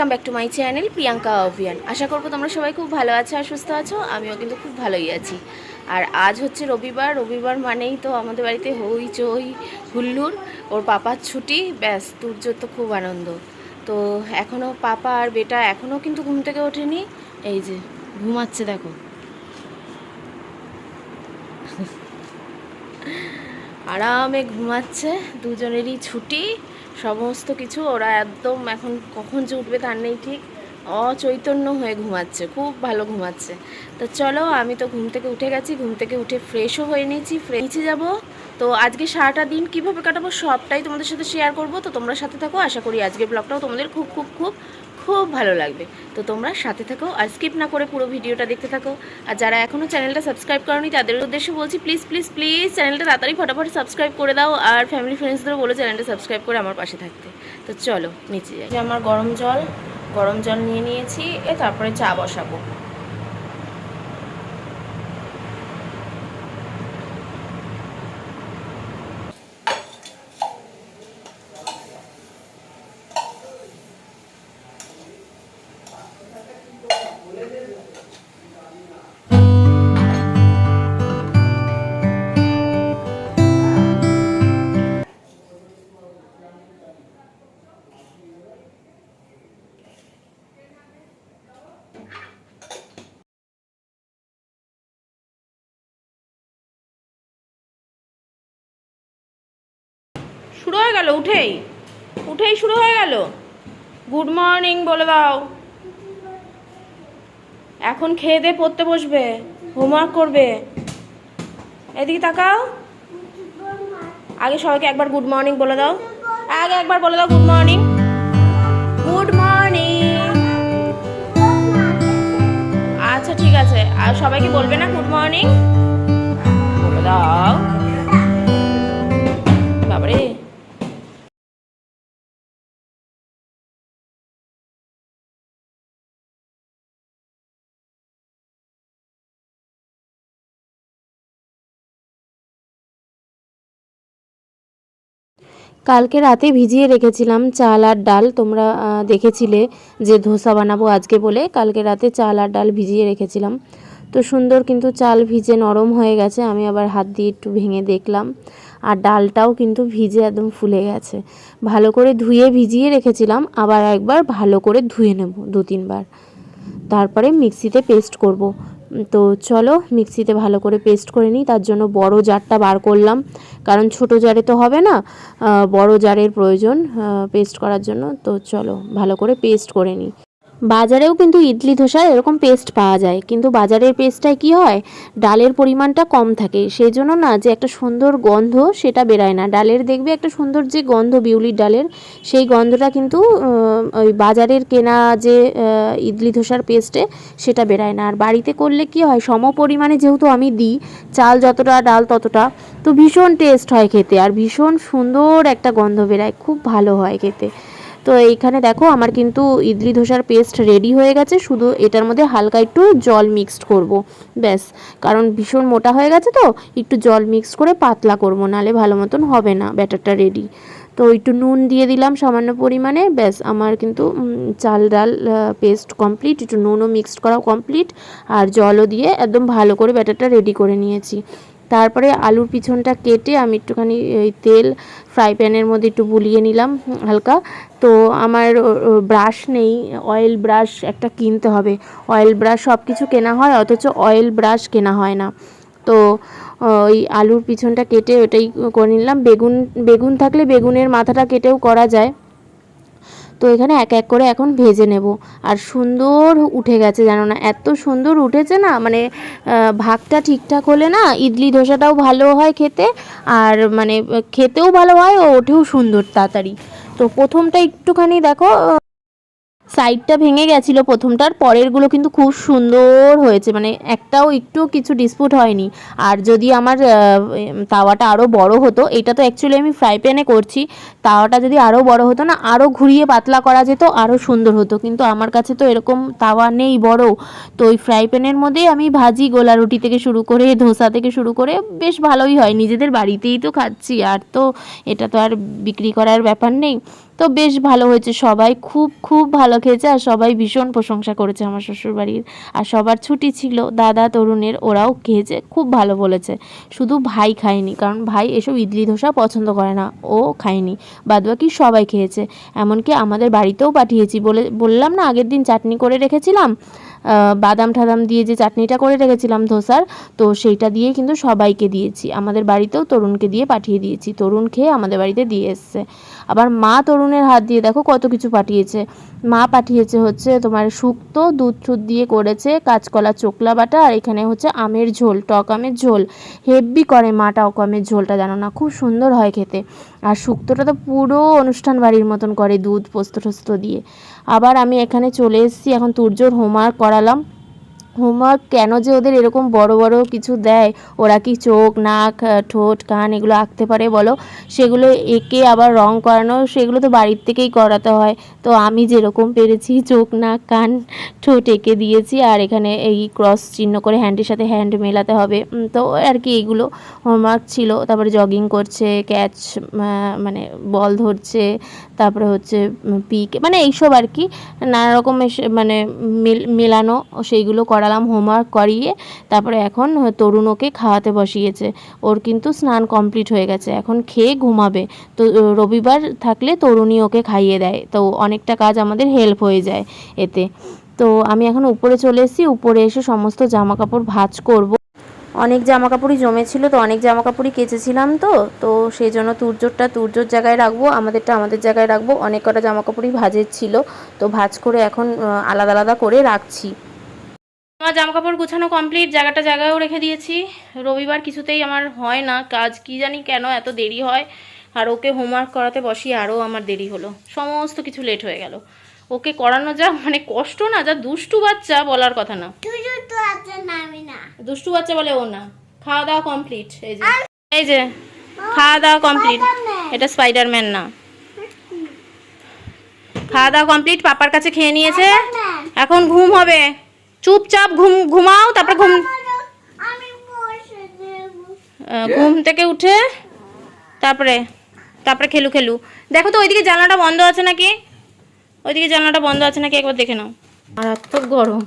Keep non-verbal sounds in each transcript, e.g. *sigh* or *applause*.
Welcome back to my channel Priyanka অভিয়ান আশা করব তোমরা সবাই খুব ভালো আছো আর সুস্থ আছো, আমিও কিন্তু খুব ভালোই আছি। আর আজ হচ্ছে রবিবার রবিবার মানেই তো আমাদের বাড়িতে হই চই হুল্লুর, ওর পাপার ছুটি, ব্যাস তুর্যর তো খুব আনন্দ। তো এখনও পাপা আর বেটা এখনও কিন্তু ঘুম থেকে ওঠেনি, এই যে ঘুমাচ্ছে দেখো। আরামে ঘুমাচ্ছে, দুজনেরই ছুটি। সমস্ত কিছু ওরা একদম এখন কখন যে উঠবে তার নেই ঠিক। অচৈতন্য হয়ে ঘুমাচ্ছে, খুব ভালো ঘুমাচ্ছে। তো চলো আমি তো ঘুম থেকে উঠে গেছি, ঘুম থেকে উঠে ফ্রেশও হয়ে নিয়েছি ফ্রেশে যাব। তো আজকে সারাটা দিন কীভাবে কাটাবো সবটাই তোমাদের সাথে শেয়ার করব। তো তোমরা সাথে থাকো, আশা করি আজকের ব্লগটাও তোমাদের খুব খুব খুব খুব ভালো লাগবে। তো তোমরা সাথে থাকো আর স্কিপ না করে পুরো ভিডিওটা দেখতে থাকো। আর যারা এখনও চ্যানেলটা সাবস্ক্রাইব করনি, তাদের উদ্দেশ্যে বলছি প্লিজ প্লিজ প্লিজ চ্যানেলটা তাড়াতাড়ি ফটাফট সাবস্ক্রাইব করে দাও আর ফ্যামিলি ফ্রেন্ডসদেরও বলো চ্যানেলটা সাবস্ক্রাইব করে আমার পাশে থাকতে। তো চলো, নিচে যাই। আমার গরম জল গরম জল নিয়ে নিয়েছি, এ তারপরে চা বসাবো। শুরু হয়ে গেল, উঠেই। উঠেই শুরু হয়ে গেল। গুড মর্নিং বলে দাও। এখন খেয়ে দিয়ে পড়তে বসবে, হোমওয়ার্ক করবে। এদিকে তাকাও। আগে সবাইকে একবার গুড মর্নিং বলে দাও। আগে একবার বলে দাও গুড মর্নিং। Good morning. আচ্ছা ঠিক আছে। আর সবাইকে বলবে না গুড মর্নিং? বলে দাও। কালকে রাতে ভিজিয়ে রেখেছিলাম চাল আর ডাল। তোমরা দেখেছিলে যে ধোসা বানাবো আজকে বলে কালকে রাতে চাল আর ডাল ভিজিয়ে রেখেছিলাম। তো সুন্দর কিন্তু চাল ভিজে নরম হয়ে গেছে, আমি আবার হাত দিয়ে একটু ভেঙে দেখলাম। আর ডালটাও কিন্তু ভিজে একদম ফুলে গেছে। ভালো করে ধুয়ে ভিজিয়ে রেখেছিলাম, আবার একবার ভালো করে ধুয়ে নেব দু তিনবার তারপরে মিক্সিতে পেস্ট করব। তো চলো মিক্সিতে ভালো করে পেস্ট করে নিই। তার জন্য বড় জারটা বার করলাম। কারণ ছোট জারে তো হবে না বড় জারের প্রয়োজন পেস্ট করার জন্য। তো চলো ভালো করে পেস্ট করে নিই। বাজারেও কিন্তু ইডলি ধোসার এরকম পেস্ট পাওয়া যায়। কিন্তু বাজারের পেস্টটায় কি হয়? ডালের পরিমাণটা কম থাকে। সেই জন্য না যে একটা সুন্দর গন্ধ সেটা বেরায় না। ডালের দেখবে একটা সুন্দর যে গন্ধ, বিউলির ডালের, সেই গন্ধটা কিন্তু ওই বাজারের কেনা যে ইডলি ধোসার পেস্টে সেটা বেরায় না। আর বাড়িতে করলে কি হয়? সম পরিমাণে যেহেতু আমি দিই, চাল যতটা, ডাল ততটা, তো ভীষণ টেস্ট হয় খেতে। আর ভীষণ সুন্দর একটা গন্ধ বেরায়। খুব ভালো হয় খেতে। তো এইখানে দেখো আমার কিন্তু ইডলি ধোসার পেস্ট রেডি হয়ে গেছে, শুধু এটার মধ্যে হালকা একটু জল মিক্সড করব, ব্যাস। কারণ ভীষণ মোটা হয়ে গেছে তো, একটু জল মিক্স করে পাতলা করব, নালে ভালো মতন হবে না ব্যাটারটা রেডি তো একটু নুন দিয়ে দিলাম সামান্য পরিমাণে, ব্যাস, আমার কিন্তু চাল ডাল পেস্ট কমপ্লিট একটু নুনও মিক্সড করা কমপ্লিট আর জলও দিয়ে একদম ভালো করে ব্যাটারটা রেডি করে নিয়েছি। তারপরে আলুর পিছনটা কেটে আমি একটুখানি, এই তেল ফ্রাই প্যানের মধ্যে একটু বুলিয়ে নিলাম, হালকা। তো আমার ব্রাশ নেই অয়েল ব্রাশ একটা কিনতে হবে। অয়েল ব্রাশ সব কিছু কেনা হয়, অথচ অয়েল ব্রাশ কেনা হয় না। তো ওই আলুর পিছনটা কেটে ওটাই করে নিলাম। বেগুন বেগুন থাকলে বেগুনের মাথাটা কেটেও করা যায়। তো এখানে এক এক করে এখন ভেজে নেব। আর সুন্দর উঠে গেছে জানো না, এত সুন্দর উঠেছে না মানে ভাগটা ঠিকঠাক হলে না ইডলি ধোসাটাও ভালো হয় খেতে, আর মানে খেতেও ভালো হয় ও ওঠেও সুন্দর তাড়াতাড়ি। তো প্রথমটা একটুখানি দেখো সাইডটা ভেঙে গেছিল প্রথমটার, পরেরগুলো কিন্তু খুব সুন্দর হয়েছে মানে একটাও একটু কিছু ডিসপুট হয়নি। আর যদি আমার তাওয়াটা আরও বড় হতো, এটা তো অ্যাকচুয়ালি আমি ফ্রাই প্যানে করছি, তাওয়াটা যদি আরও বড় হতো না আরও ঘুরিয়ে পাতলা করা যেত আরও সুন্দর হতো। কিন্তু আমার কাছে তো এরকম তাওয়া নেই বড়, তো ওই ফ্রাই প্যানের মধ্যেই আমি ভাজি গোলা রুটি থেকে শুরু করে, ধোসা থেকে শুরু করে, বেশ ভালোই হয়। নিজেদের বাড়িতেই তো খাচ্ছি, আর তো এটা তো আর বিক্রি করার ব্যাপার নেই। তো বেশ ভালো হয়েছে। সবাই খুব খুব ভালো খেয়েছে আর সবাই ভীষণ প্রশংসা করেছে আমার শ্বশুরবাড়ির। আর সবার ছুটি ছিল দাদা, তরুণের, ওরাও খেয়েছে, খুব ভালো বলেছে। শুধু ভাই খায়নি, কারণ ভাই এসব ইডলি ধোসা পছন্দ করে না, ও খায়নি। বাদবাকি সবাই খেয়েছে। এমনকি আমাদের বাড়িতেও পাঠিয়েছি বলে, বললাম না, আগের দিন চাটনি করে রেখেছিলাম বাদাম ঠাদাম দিয়ে যে চাটনিটা করে রেখেছিলাম ধোসার, তো সেইটা দিয়ে কিন্তু সবাইকে দিয়েছি। আমাদের বাড়িতেও তরুণকে দিয়ে পাঠিয়ে দিয়েছি। তরুণ খেয়ে আমাদের বাড়িতে দিয়ে এসছে। আবার মা তরুণের হাত দিয়ে দেখো কত কিছু পাঠিয়েছে। মা পাঠিয়েছে হচ্ছে তোমার শুক্তো, দুধ টুধ দিয়ে করেছে, কাঁচকলা, চোকলা বাটা, আর এখানে হচ্ছে আমের ঝোল, টক আমের ঝোল। হেভি করে মা টক আমের ঝোলটা, জানো না? খুব সুন্দর হয় খেতে। আর শুক্তোটা তো পুরো অনুষ্ঠান বাড়ির মতন করে, দুধ পোস্ত টোস্ত দিয়ে। আবার আমি এখানে চলে এসেছি, এখন তুর্যর হোমওয়ার্ক করালাম। হোমওয়ার্ক কেন যে ওদের এরকম বড় বড় কিছু দেয়? ওরা কি চোখ, নাক ঠোঁট, কান এগুলো আঁকতে পারে বলো? সেগুলো এঁকে আবার রং করানো, সেগুলো তো বাড়ির থেকেই করাতে হয়। তো আমি যেরকম পেরেছি, চোখ, নাক, কান, ঠোঁট এঁকে দিয়েছি আর এখানে এই ক্রস চিহ্ন করে হ্যান্ডের সাথে হ্যান্ড মেলাতে হবে। তো আর কি এইগুলো হোমওয়ার্ক ছিল। তারপরে জগিং করছে ক্যাচ মানে বল ধরছে, তারপরে হচ্ছে পিক মানে এইসব আর কি। নানা রকম মানে মেল- মেলানো, সেইগুলো করালাম হোমওয়ার্ক করিয়ে তারপরে এখন তরুণ ওকে খাওয়াতে বসিয়েছে। ওর কিন্তু স্নান কমপ্লিট হয়ে গেছে, এখন খেয়ে ঘুমাবে। তো রবিবার থাকলে তরুণী ওকে খাইয়ে দেয়। তো অনেকটা কাজ আমাদের হেল্প হয়ে যায় এতে। তো আমি এখন উপরে চলে এসেছি, উপরে এসে সমস্ত জামা কাপড় ভাঁজ করব। অনেক জামা কাপড়ই জমেছিল, তো অনেক জামা কাপড়ই কেচেছিলাম তো। তো সেই জন্য তুর্যরটা তুর্যর জায়গায় রাখব, আমাদেরটা আমাদের জায়গায় রাখব। অনেক কটা জামা কাপড়ই ভাজের ছিল, তো ভাজ করে এখন আলাদা আলাদা করে রাখছি। আমার জামা কাপড় গুছানো কমপ্লিট জায়গাটা জায়গায়ও রেখে দিয়েছি। রবিবার কিছুতেই আমার হয় না কাজ কি জানি কেন এত দেরি হয়। আর ওকে হোমওয়ার্ক করাতে বসিয়ে আরও আমার দেরি হলো। সমস্ত কিছু লেট হয়ে গেল। ওকে করানো যা মানে কষ্ট না যা দুষ্টু বাচ্চা বলার কথা না। দুষ্টু বাচ্চা বলে ও না। খাওয়া দাওয়া কমপ্লিট এই যে। এই যে খাওয়া দাওয়া কমপ্লিট এটা স্পাইডারম্যান না। খাওয়া দাওয়া কমপ্লিট পাপার কাছে খেয়ে নিয়েছে। এখন ঘুম হবে। চুপচাপ ঘুম ঘুমাও তারপর ঘুম ঘুম থেকে উঠে তারপরে তারপরে খেলু খেলু। দেখো তো ওইদিকে জানলাটা বন্ধ আছে নাকি? ওইদিকে জানলাটা বন্ধ আছে নাকি? একবার দেখে নাও। মারাত্মক গরম।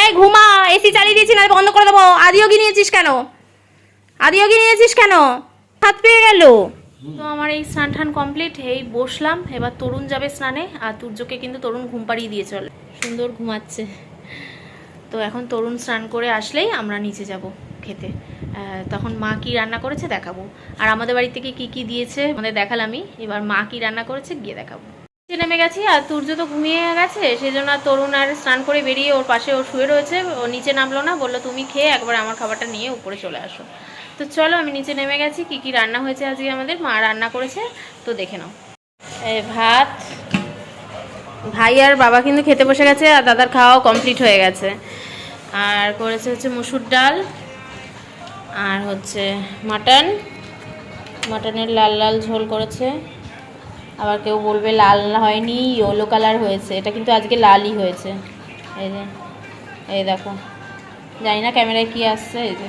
এই ঘুমা এসি চালিয়ে দিয়েছি না বন্ধ করে দেবো। আদিয়োগি নিয়েছিস কেন? আদিয়োগি নিয়েছিস কেন? হাত পেয়ে গেল। তো আমার এই স্নান টান কমপ্লিট এই বসলাম, এবার তরুণ যাবে স্নানে, আর তুর্যকে কিন্তু তরুণ ঘুম পাড়িয়ে দিয়ে চলে। সুন্দর ঘুমাচ্ছে। তো এখন তরুণ স্নান করে আসলেই আমরা নিচে যাব খেতে। তখন মা কি রান্না করেছে দেখাবো। আর আমাদের বাড়ি থেকে কি কি দিয়েছে আমাদের দেখালামই। এবার মা কি রান্না করেছে গিয়ে দেখাবো। নেমে গেছি আর তুর্য তো ঘুমিয়ে গেছে সেই জন্য আর তরুণ আর স্নান করে বেরিয়ে ওর পাশে ও শুয়ে রয়েছে। ও নিচে নামলো না, বলল, তুমি খেয়ে একবার আমার খাবারটা নিয়ে উপরে চলে আসো। তো চলো, আমি নিচে নেমে গেছি, কি কি রান্না হয়েছে আজকে আমাদের, মা রান্না করেছে, তো দেখে নাও। ভাত, ভাই আর বাবা কিন্তু খেতে বসে গেছে আর দাদার খাওয়াও কমপ্লিট হয়ে গেছে। আর করেছে হচ্ছে মুসুর ডাল, আর হচ্ছে মাটন, মাটনের লাল লাল ঝোল করেছে। আবার কেউ বলবে লাল হয়নি ইয়েলো কালার হয়েছে। এটা কিন্তু আজকে লালই হয়েছে। এই যে এই দেখো। জানি না ক্যামেরায় কি আসছে এই যে।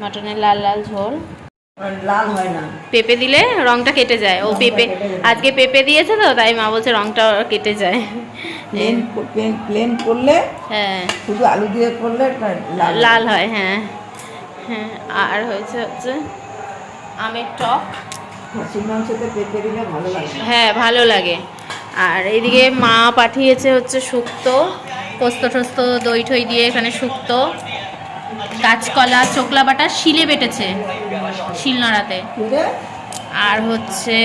মাটনের লাল লাল ঝোল। লাল হয় না। পেঁপে দিলে রংটা কেটে যায়। ও পেঁপে আজকে পেঁপে দিয়েছে তো তাই মা বলছে রংটা কেটে যায়। প্লেন প্লেন করলে হ্যাঁ। শুধু আলু দিয়ে করলে লাল লাল হয় হ্যাঁ। হ্যাঁ আর হয়েছে হচ্ছে আমের টক। লাগে। হ্যাঁ ভালো লাগে। আর এইদিকে মা পাঠিয়েছে হচ্ছে শুক্তো পোস্ত টোস্ত দই ঠই দিয়ে এখানে শুক্তো। কাঁচকলা চোকলা বাটা শিলে বেটেছে শিল? নাড়াতে আর হচ্ছে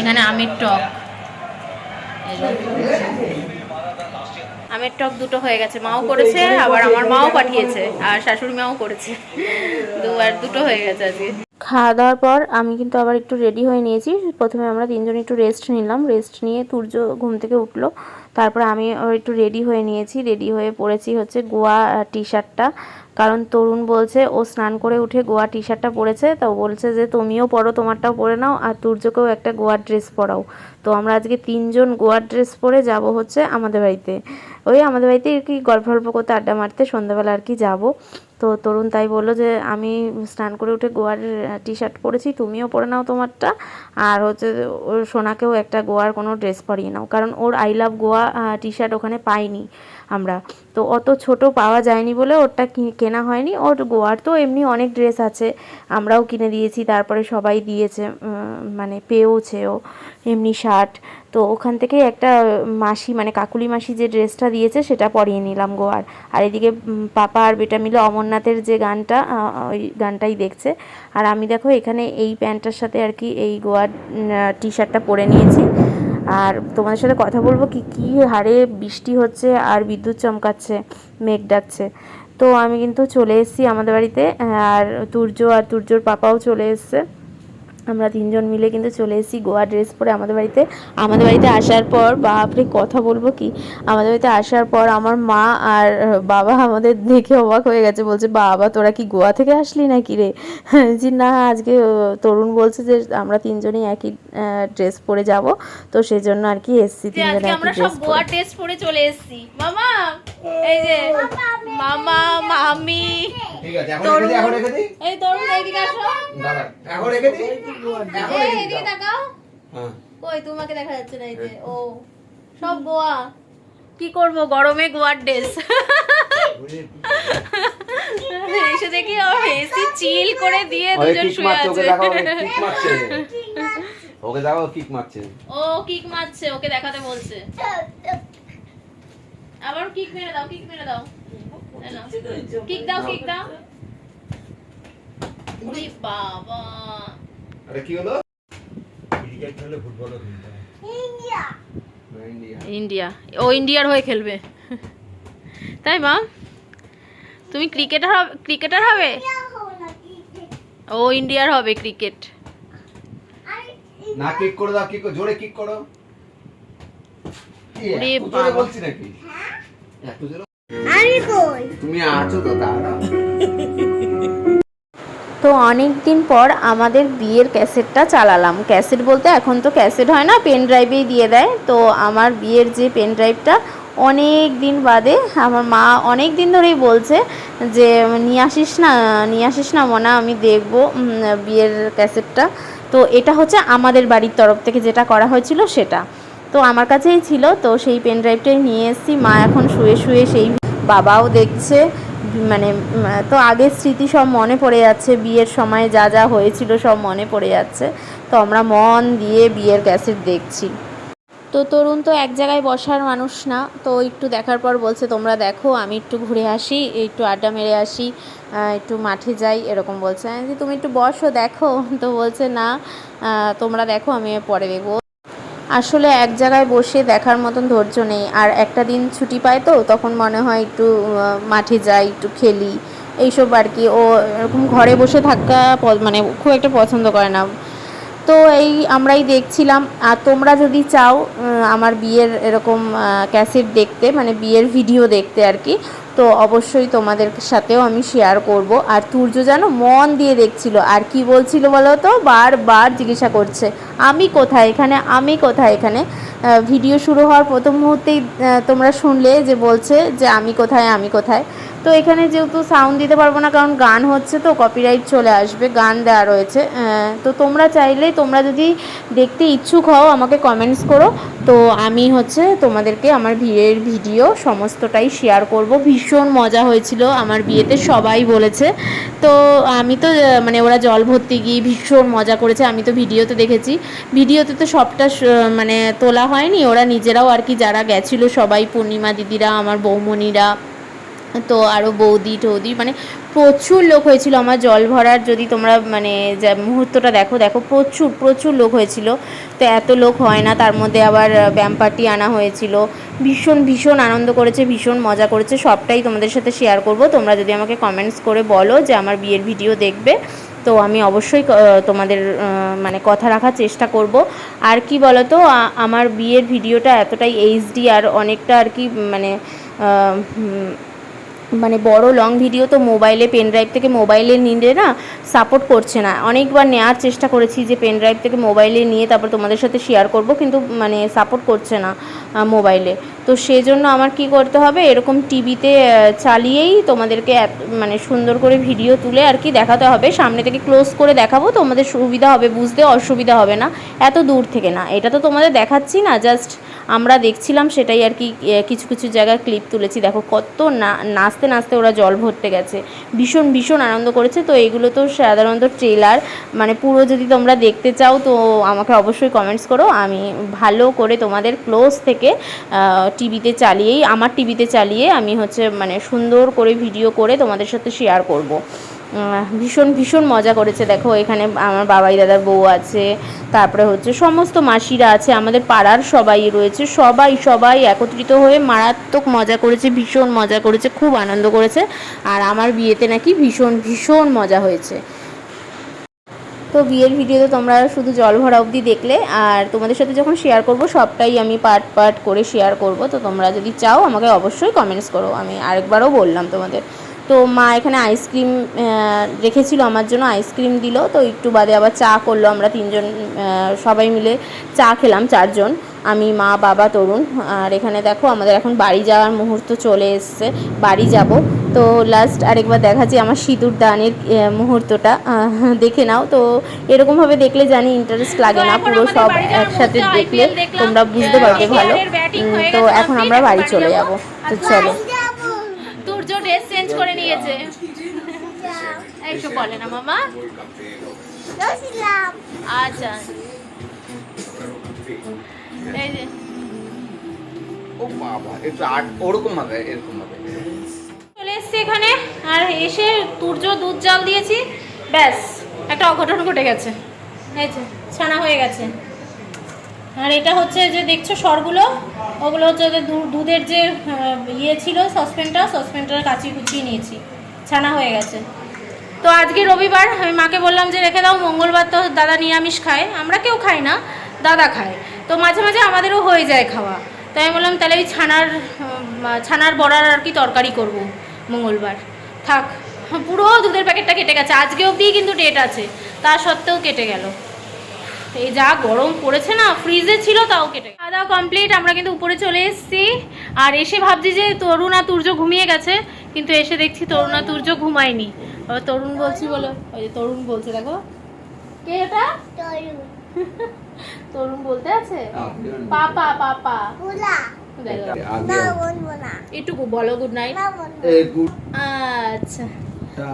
এখানে আমের টক। আমের টক দুটো হয়ে গেছে। মাও করেছে আবার আমার মাও পাঠিয়েছে আর শাশুড়ি মাও করেছে। দুবার দুটো হয়ে গেছে আজকে। খাওয়া দাওয়ার পর আমি কিন্তু আবার একটু রেডি হয়ে নিয়েছি। প্রথমে আমরা তিনজন একটু রেস্ট নিলাম। রেস্ট নিয়ে সূর্য ঘুম থেকে উঠল। তারপর আমি একটু রেডি হয়ে নিয়েছি। রেডি হয়ে পড়েছি হচ্ছে গোয়া টি শার্টটা কারণ তরুণ বলছে, ও স্নান করে উঠে গোয়া টি শার্টটা পরেছে। তো বলছে যে, তুমিও পরো, তোমারটাও পরে নাও। আর তুর্যকেও একটা গোয়ার ড্রেস পরাও। তো আমরা আজকে তিনজন গোয়ার ড্রেস পরে যাব হচ্ছে আমাদের বাড়িতে। ওই আমাদের বাড়িতে আর কি গল্প গল্প করতে, আড্ডা মারতে, সন্ধ্যাবেলা আর কি যাব। তো তরুণ তাই বলল যে, আমি স্নান করে উঠে গোয়ার টি শার্ট পরেছি, তুমিও পরে নাও তোমারটা। আর হচ্ছে ওর সোনাকেও একটা গোয়ার কোনো ড্রেস পরিয়ে নাও। কারণ ওর I love Goa T shirt ওখানে পাইনি আমরা। তো অত ছোট পাওয়া যায়নি বলে ওরটা কেনা হয়নি। ওর গোয়ার তো এমনি অনেক ড্রেস আছে। আমরাও কিনে দিয়েছি, তারপরে সবাই দিয়েছে মানে পেয়েওছেও এমনি শার্ট। তো ওখান থেকে একটা মাসি মানে কাকুলি মাসি যে ড্রেসটা দিয়েছে সেটা পরিয়ে নিলাম গোয়ার। আর এদিকে পাপা আর বেটা মিলে অমরনাথের যে গানটা ওই গানটাই দেখছে। আর আমি দেখো এখানে এই প্যান্টটার সাথে আর কি এই গোয়ার টি শার্টটা পরে নিয়েছি। আর তোমাদের সাথে কথা বলব কি কি হারে বৃষ্টি হচ্ছে আর বিদ্যুৎ চমকাচ্ছে, মেঘ ডাকছে। তো আমি কিন্তু চলে এসেছি আমাদের বাড়িতে, আর তুর্য আর তুর্যর পাপাও চলে এসছে। আমরা তিনজন মিলে কিন্তু চলে এসেছি গোয়া ড্রেস পরে আমাদের বাড়িতে। আমাদের বাড়িতে আসার পর বাপরে কথা বলব কি? আমাদের বাড়িতে আসার পর আমার মা আর বাবা আমাদের দেখে অবাক হয়ে গেছে বলছে বাবা তোরা কি গোয়া থেকে আসলি নাকি রে? *laughs* জি না আজকে তরুণ বলছে যে আমরা তিনজনই একই ড্রেস পরে যাব। তো সেই জন্য আর কি এসছি তিনজনে একই আমরা সব ড্রেস পরে চলে এসেছি। মামা এই যে মামা মামি ঠিক আছে এখন রেখে এখন রেখে এই তরুণ আসো। এখন রেখে এখন তাকাও। হ্যাঁ। কই তোমাকে দেখা যাচ্ছে না এই যে ও সব গোয়া কি করব গরমে গোয়ার ড্রেস। এসে দেখি ও এসি চিল করে দিয়ে দুজন শুয়ে আছে। ওকে *laughs* কিক মারছে। ও কিক মারছে। ওকে দেখাতে বলছে। আবার কিক মেরে দাও কিক মেরে দাও। কিক দাও। কিক দাও ওরে বাবা। আরে কি হলো? India India. ইন্ডিয়া। ও ইন্ডিয়ার হয়ে খেলবে। তাই মা? তুমি ক্রিকেটার হবে ক্রিকেটার হবে? ও ইন্ডিয়ার হবে ক্রিকেট না কিক করে দাও কিক জোরে কিক করো। ওরে বাবা। বলছি নাকি? এত জোরে আমি কই? তুমি আছো তো দাঁড়াও। তো অনেক দিন পর আমাদের বিয়ের ক্যাসেটটা চালালাম। ক্যাসেট বলতে এখন তো ক্যাসেট হয় না পেন ড্রাইভেই দিয়ে দেয়। তো আমার বিয়ের যে পেন ড্রাইভটা অনেক দিন বাদে আমার মা অনেক দিন ধরেই বলছে যে নিয়ে আসিস না নিয়ে আসিস না মনা আমি দেখব বিয়ের ক্যাসেটটা। তো এটা হচ্ছে আমাদের বাড়ির তরফ থেকে যেটা করা হয়েছিল সেটা। তো আমার কাছেই ছিল তো সেই পেন ড্রাইভটাই নিয়ে এসেছি। মা এখন শুয়ে শুয়ে সেই বাবাও দেখছে মানে তো আগের স্মৃতি সব মনে পড়ে যাচ্ছে বিয়ের সময় যা যা হয়েছিল সব মনে পড়ে যাচ্ছে তো আমরা মন দিয়ে বিয়ের ক্যাসেট দেখছি। তো তরুণ তো এক জায়গায় বসার মানুষ না তো একটু দেখার পর বলছে তোমরা দেখো আমি একটু ঘুরে আসি একটু আড্ডা মেরে আসি একটু মাঠে যাই এরকম বলছে। বলছি, তুমি একটু বসো দেখো। তো বলছে না তোমরা দেখো আমি পরে দেখব। আসলে এক জায়গায় বসে দেখার মতন ধৈর্য নেই। আর একটা দিন ছুটি পায় তো, তখন মনে হয় একটু মাঠে যাই, একটু খেলি। এইসব আর কি। ও এরকম ঘরে বসে থাকা মানে খুব একটা পছন্দ করে না। তো এই আমরাই দেখছিলাম। আর তোমরা যদি চাও আমার বিয়ের এরকম ক্যাসেট দেখতে মানে বিয়ের ভিডিও দেখতে আর কি তো অবশ্যই তোমাদের সাথেও আমি শেয়ার করব। আর তুর্য যেন মন দিয়ে দেখছিল। আর কি বলছিল বলো তো? বারবার জিজ্ঞাসা করছে, আমি কোথায় এখানে? আমি কোথায় এখানে? ভিডিও শুরু হওয়ার প্রথম মুহূর্তেই তোমরা শুনলে যে বলছে যে, আমি কোথায়? আমি কোথায়? তো এখানে যেহেতু সাউন্ড দিতে পারব না, কারণ গান হচ্ছে তো কপিরাইট চলে আসবে, গান দেওয়া রয়েছে। তো তোমরা চাইলে, তোমরা যদি দেখতে ইচ্ছুক হও, আমাকে কমেন্টস করো। তো আমি হচ্ছে তোমাদেরকে আমার বিয়ের ভিডিও সমস্তটাই শেয়ার করব। ভীষণ মজা হয়েছিল, আমার বিয়েতে সবাই বলেছে। তো আমি তো মানে ওরা জল ভর্তি গিয়ে ভীষণ মজা করেছে, আমি তো ভিডিওতে দেখেছি। ভিডিওতে তো সবটা মানে তোলা হয়নি, ওরা নিজেরাও আর কি, যারা গেছিল সবাই, পূর্ণিমা দিদিরা, আমার বৌমণিরা তো আরও বৌদি টৌদি মানে প্রচুর লোক হয়েছিল আমার জল ভরার, যদি তোমরা মানে যা মুহূর্তটা দেখো দেখো প্রচুর প্রচুর লোক হয়েছিল। তো এত লোক হয় না, তার মধ্যে আবার ব্যাম পার্টি আনা হয়েছিল। ভীষণ ভীষণ আনন্দ করেছে, ভীষণ মজা করেছে, সবটাই তোমাদের সাথে শেয়ার করব। তোমরা যদি আমাকে কমেন্টস করে বলো যে আমার বিয়ের ভিডিও দেখবে, তো আমি অবশ্যই তোমাদের মানে কথা রাখার চেষ্টা করব। আর কি বলো তো আমার বিয়ের ভিডিওটা এতটাই এইচডি আর অনেকটা আর কি মানে মানে বড় লং ভিডিও তো মোবাইলে পেন ড্রাইভ থেকে মোবাইলে নিলে না সাপোর্ট করছে না। অনেকবার নেওয়ার চেষ্টা করেছি যে পেন ড্রাইভ থেকে মোবাইলে নিয়ে তারপর তোমাদের সাথে শেয়ার করব, কিন্তু মানে সাপোর্ট করছে না মোবাইলে তো সেজন্য আমার কি করতে হবে, এরকম টিভিতে চালিয়েই তোমাদেরকে মানে সুন্দর করে ভিডিও তুলে আর কি দেখাতে হবে। সামনে থেকে ক্লোজ করে দেখাবো, তোমাদের সুবিধা হবে, বুঝতে অসুবিধা হবে না। এত দূর থেকে না। এটা তো তোমাদের দেখাচ্ছি না জাস্ট আমরা দেখছিলাম সেটাই আর কি কিছু কিছু জায়গায় ক্লিপ তুলেছি। দেখো কত না, নাচতে নাচতে ওরা জল ভরতে গেছে। ভীষণ ভীষণ আনন্দ করেছে। তো এগুলো তো সাধারণত ট্রেলার মানে পুরো যদি তোমরা দেখতে চাও, তো আমাকে অবশ্যই কমেন্টস করো। আমি ভালো করে তোমাদের ক্লোজ থেকে টিভিতে চালিয়েই, আমার টিভিতে চালিয়ে আমি হচ্ছে মানে সুন্দর করে ভিডিও করে তোমাদের সাথে শেয়ার করব। ভীষণ ভীষণ মজা করেছে। দেখো, এখানে আমার বাবাই দাদার বউ আছে, তারপরে হচ্ছে সমস্ত মাসিরা আছে, আমাদের পাড়ার সবাই রয়েছে, সবাই সবাই একত্রিত হয়ে মারাত্মক মজা করেছে, ভীষণ মজা করেছে, খুব আনন্দ করেছে, আর আমার বিয়েতে নাকি ভীষণ ভীষণ মজা হয়েছে। তো বিয়ের ভিডিওতে তোমরা শুধু জল ভরা অবধি দেখলে, আর তোমাদের সাথে যখন শেয়ার করব, সবটাই আমি পার্ট পার্ট করে শেয়ার করব, তো তোমরা যদি চাও, আমাকে অবশ্যই কমেন্টস করো, আমি আরেকবারও বললাম তোমাদের। তো মা এখানে আইসক্রিম রেখেছিল আমার জন্য আইসক্রিম দিল। তো একটু বাদে আবার চা করল আমরা তিনজন সবাই মিলে চা খেলাম চারজন। আমি মা বাবা তরুণ। আর এখানে দেখো আমাদের এখন বাড়ি যাওয়ার মুহূর্ত চলে এসছে বাড়ি যাব। তো লাস্ট আরেকবার দেখাচ্ছি আমার সিঁদুর দানের মুহূর্তটা। দেখে নাও। তো এরকমভাবে দেখলে জানি ইন্টারেস্ট লাগে না পুরো সব একসাথে দেখলে তোমরা বুঝতে পারবে ভালো। তো এখন আমরা বাড়ি চলে যাব। তো চলো। যাব তুর্য ড্রেস চেঞ্জ করে নিয়েছে। এইসব বলে না মামা। আচ্ছা। এই যে। ও বাবা একটু আট ওরকম ভাবে এরকম ভাবে চলে এসছি এখানে আর এসে তুর্য দুধ জাল দিয়েছি। ব্যাস একটা অঘটন ঘটে গেছে। এই যে ছানা হয়ে গেছে। আর এটা হচ্ছে যে দেখছ সরগুলো, ওগুলো হচ্ছে দুধের যে ইয়ে ছিল সসপেনটা সসপেনটা কাচিয়ে কুচিয়ে নিয়েছি, ছানা হয়ে গেছে। তো আজকে রবিবার, আমি মাকে বললাম যে রেখে দাও, মঙ্গলবার তো দাদা নিরামিষ খায়, আমরা কেউ খাই না, দাদা খায়। তো মাঝে মাঝে আমাদেরও হয়ে যায় খাওয়া। তাই আমি বললাম, তাহলে ওই ছানার ছানার বড়ার আর কি তরকারি করব মঙ্গলবার। থাক, পুরো দুধের প্যাকেটটা কেটে গেছে, আজকে অবধিই কিন্তু ডেট আছে, তা সত্ত্বেও কেটে গেল। এই যা গরম পড়েছে না ফ্রিজে ছিল তাও কেটে খাওয়া দাওয়া কমপ্লিট আমরা কিন্তু উপরে চলে এসেছি। আর এসে ভাবছি যে তরুণ আর তুর্য ঘুমিয়ে গেছে কিন্তু এসে দেখছি তরুণ আর তুর্য ঘুমায়নি। তরুণ বলছি বলো ওই যে তরুণ বলছে দেখো। কে এটা? তরু *laughs* তরুণ বলতে আছে? পাপা পাপা। দেখো। না বলব না এটুকু বলো গুড নাইট আচ্ছা।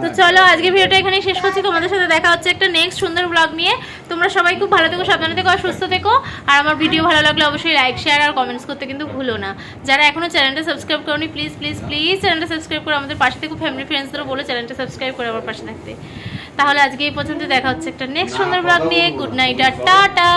তো চলো, আজকে ভিডিওটা এখানে শেষ করছি। তোমাদের সাথে দেখা হচ্ছে একটা নেক্সট সুন্দর ব্লগ নিয়ে। তোমরা সবাই খুব ভালো থেকো, সাবধানে থেকো, আর সুস্থ থেকো। আর আমার ভিডিও ভালো লাগলে অবশ্যই লাইক শেয়ার আর কমেন্টস করতে কিন্তু ভুলো না। যারা এখনও চ্যানেলটা সাবস্ক্রাইব করনি প্লিজ প্লিজ প্লিজ চ্যানেলটা সাবস্ক্রাইব করে। আমাদের পাশে থেকে ফ্যামিলি ফ্রেন্ডসদেরও বলে চ্যানেলটা সাবস্ক্রাইব করে আমার পাশে থাকতে। তাহলে আজকে এই পর্যন্ত দেখা হচ্ছে একটা নেক্সট সুন্দর ব্লগ নিয়ে। গুড নাইট আর টাটা!